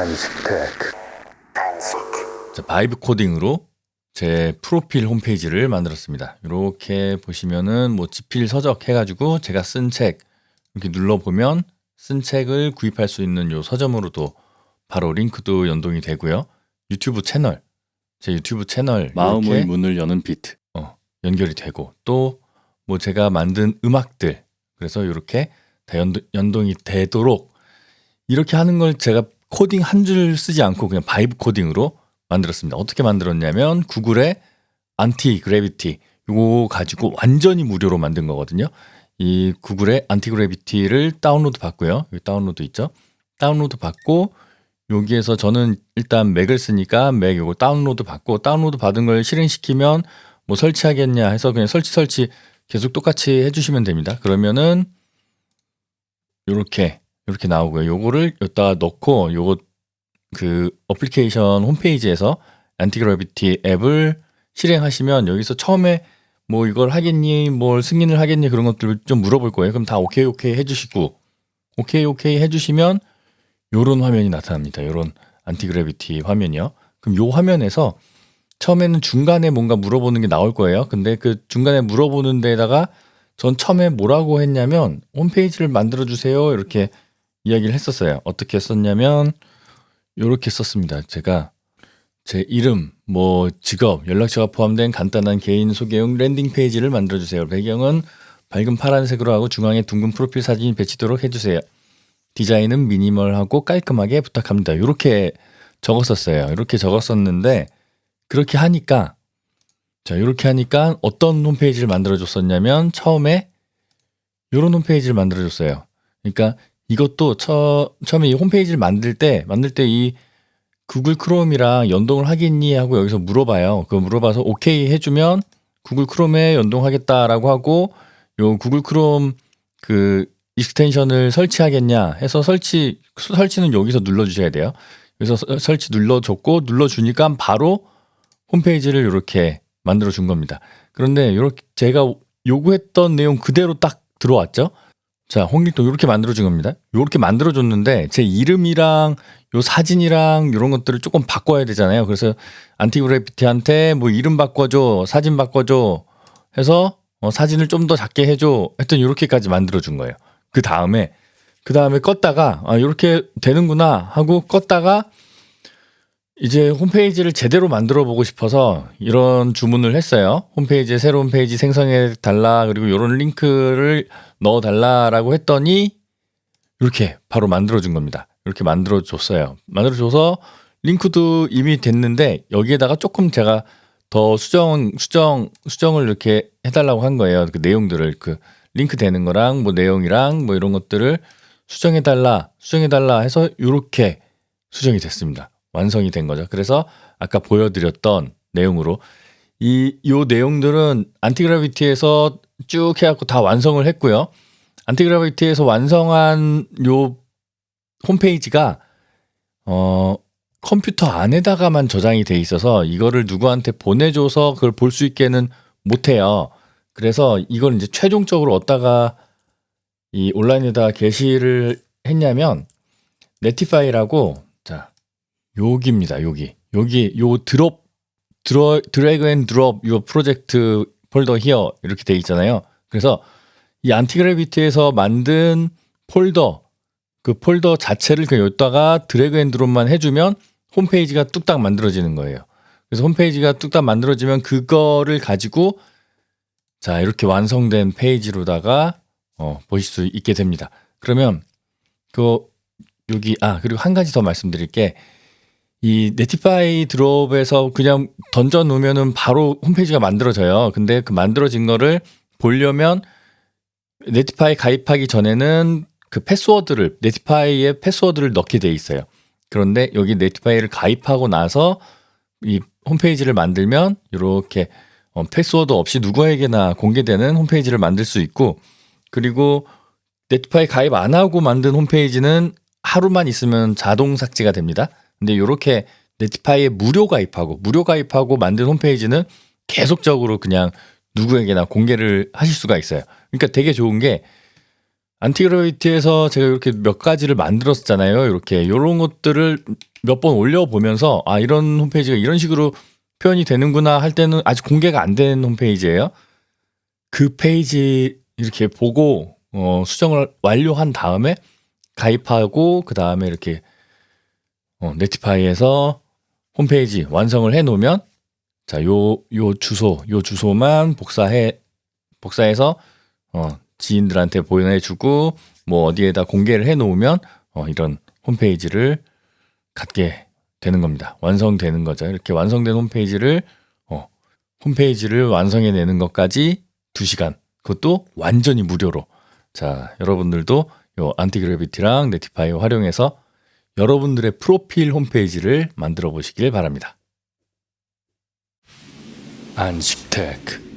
단식테크 자, 바이브 코딩으로 제 프로필 홈페이지를 만들었습니다. 이렇게 보시면은 뭐 지필 서적 해가지고 제가 쓴 책 이렇게 눌러보면 쓴 책을 구입할 수 있는 요 서점으로도 바로 링크도 연동이 되고요. 유튜브 채널 제 유튜브 채널 마음의 문을 여는 비트. 연결이 되고 또 뭐 제가 만든 음악들 그래서 이렇게 다 연동, 연동이 되도록 이렇게 하는 걸 제가 코딩 한 줄 쓰지 않고 그냥 바이브 코딩으로 만들었습니다. 어떻게 만들었냐면 구글의 안티 그래비티 요거 가지고 완전히 무료로 만든 거거든요. 이 구글의 안티 그래비티를 다운로드 받고요. 여기 다운로드 있죠? 다운로드 받고 여기에서 저는 일단 맥을 쓰니까 맥 요거 다운로드 받고 다운로드 받은 걸 실행시키면 뭐 설치하겠냐 해서 그냥 설치 설치 계속 똑같이 해주시면 됩니다. 그러면은 요렇게 이렇게 나오고요. 요거를 여기다가 넣고 요거 그 어플리케이션 홈페이지에서 안티그래비티 앱을 실행하시면 여기서 처음에 뭐 이걸 하겠니, 뭘 승인을 하겠니 그런 것들을 좀 물어볼 거예요. 그럼 다 오케이 오케이 해주시고 오케이 오케이 해주시면 요런 화면이 나타납니다. 요런 안티그래비티 화면이요. 그럼 요 화면에서 처음에는 중간에 뭔가 물어보는 게 나올 거예요. 근데 그 중간에 물어보는 데다가 전 처음에 뭐라고 했냐면 홈페이지를 만들어 주세요. 이렇게 이야기를 했었어요. 어떻게 썼냐면 이렇게 썼습니다. 제가 제 이름, 뭐 직업, 연락처가 포함된 간단한 개인 소개용 랜딩 페이지를 만들어 주세요. 배경은 밝은 파란색으로 하고 중앙에 둥근 프로필 사진이 배치도록 해주세요. 디자인은 미니멀하고 깔끔하게 부탁합니다. 이렇게 적었었어요. 이렇게 적었었는데 그렇게 하니까 자 이렇게 하니까 어떤 홈페이지를 만들어 줬었냐면 처음에 이런 홈페이지를 만들어 줬어요. 그러니까 이것도 처, 처음에 이 홈페이지를 만들 때 만들 때 이 구글 크롬이랑 연동을 하겠니 하고 여기서 물어봐요. 그 물어봐서 오케이 해주면 구글 크롬에 연동하겠다라고 하고 요 구글 크롬 그 익스텐션을 설치하겠냐 해서 설치 설치는 여기서 눌러주셔야 돼요. 그래서 서- 설치 눌러줬고 눌러주니까 바로 홈페이지를 이렇게 만들어 준 겁니다. 그런데 이렇게 제가 요구했던 내용 그대로 딱 들어왔죠. 자, 홍길동 이렇게 만들어 준 겁니다. 이렇게 만들어 줬는데 제 이름이랑 요 사진이랑 이런 것들을 조금 바꿔야 되잖아요. 그래서 안티그래피티한테 뭐 이름 바꿔줘, 사진 바꿔줘 해서 어, 사진을 좀 더 작게 해줘 했던 이렇게까지 만들어 준 거예요. 그 다음에 그 다음에 껐다가 아 이렇게 되는구나 하고 껐다가 이제 홈페이지를 제대로 만들어 보고 싶어서 이런 주문을 했어요. 홈페이지에 새로운 페이지 생성해 달라 그리고 이런 링크를 넣어 달라라고 했더니 이렇게 바로 만들어 준 겁니다. 이렇게 만들어 줬어요. 만들어 줘서 링크도 이미 됐는데 여기에다가 조금 제가 더 수정 수정 수정을 이렇게 해달라고 한 거예요. 그 내용들을 그 링크 되는 거랑 뭐 내용이랑 뭐 이런 것들을 수정해 달라 수정해 달라 해서 이렇게 수정이 됐습니다. 완성이 된 거죠. 그래서 아까 보여드렸던 내용으로 이 요 내용들은 안티그래비티에서 쭉 해갖고 다 완성을 했고요. 안티그래비티에서 완성한 요 홈페이지가 어 컴퓨터 안에다가만 저장이 돼 있어서 이거를 누구한테 보내줘서 그걸 볼 수 있게는 못해요. 그래서 이걸 이제 최종적으로 어디다가 이 온라인에다가 게시를 했냐면 네티파이라고 자 여기입니다. 여기 여기 요 드롭 드러 드래그 앤 드롭 요 프로젝트 폴더 히어 이렇게 돼 있잖아요. 그래서 이 안티그래비티에서 만든 폴더 그 폴더 자체를 그냥 여기다가 드래그 앤 드롭만 해주면 홈페이지가 뚝딱 만들어지는 거예요. 그래서 홈페이지가 뚝딱 만들어지면 그거를 가지고 자 이렇게 완성된 페이지로다가 어, 보실 수 있게 됩니다. 그러면 그 여기 아 그리고 한 가지 더 말씀드릴 게 이 네티파이 드롭에서 그냥 던져 놓으면은 바로 홈페이지가 만들어져요. 근데 그 만들어진 거를 보려면 네티파이 가입하기 전에는 그 패스워드를 네티파이의 패스워드를 넣게 돼 있어요. 그런데 여기 네티파이를 가입하고 나서 이 홈페이지를 만들면 이렇게 어, 패스워드 없이 누구에게나 공개되는 홈페이지를 만들 수 있고 그리고 네티파이 가입 안 하고 만든 홈페이지는 하루만 있으면 자동 삭제가 됩니다. 근데 이렇게 네티파이에 무료 가입하고 무료 가입하고 만든 홈페이지는 계속적으로 그냥 누구에게나 공개를 하실 수가 있어요. 그러니까 되게 좋은 게 안티그래비티에서 제가 이렇게 몇 가지를 만들었잖아요. 이렇게 이런 것들을 몇 번 올려보면서 아 이런 홈페이지가 이런 식으로 표현이 되는구나 할 때는 아직 공개가 안 된 홈페이지예요. 그 페이지 이렇게 보고 어, 수정을 완료한 다음에 가입하고 그 다음에 이렇게 어, 네티파이에서 홈페이지 완성을 해 놓으면 자, 요, 요 주소, 요 주소만 복사해, 복사해서, 어, 지인들한테 보내주고, 뭐 어디에다 공개를 해 놓으면, 어, 이런 홈페이지를 갖게 되는 겁니다. 완성되는 거죠. 이렇게 완성된 홈페이지를, 어, 홈페이지를 완성해 내는 것까지 2시간. 그것도 완전히 무료로. 자, 여러분들도 요 안티그래비티랑 네티파이 활용해서 여러분들의 프로필 홈페이지를 만들어 보시길 바랍니다. 안식테크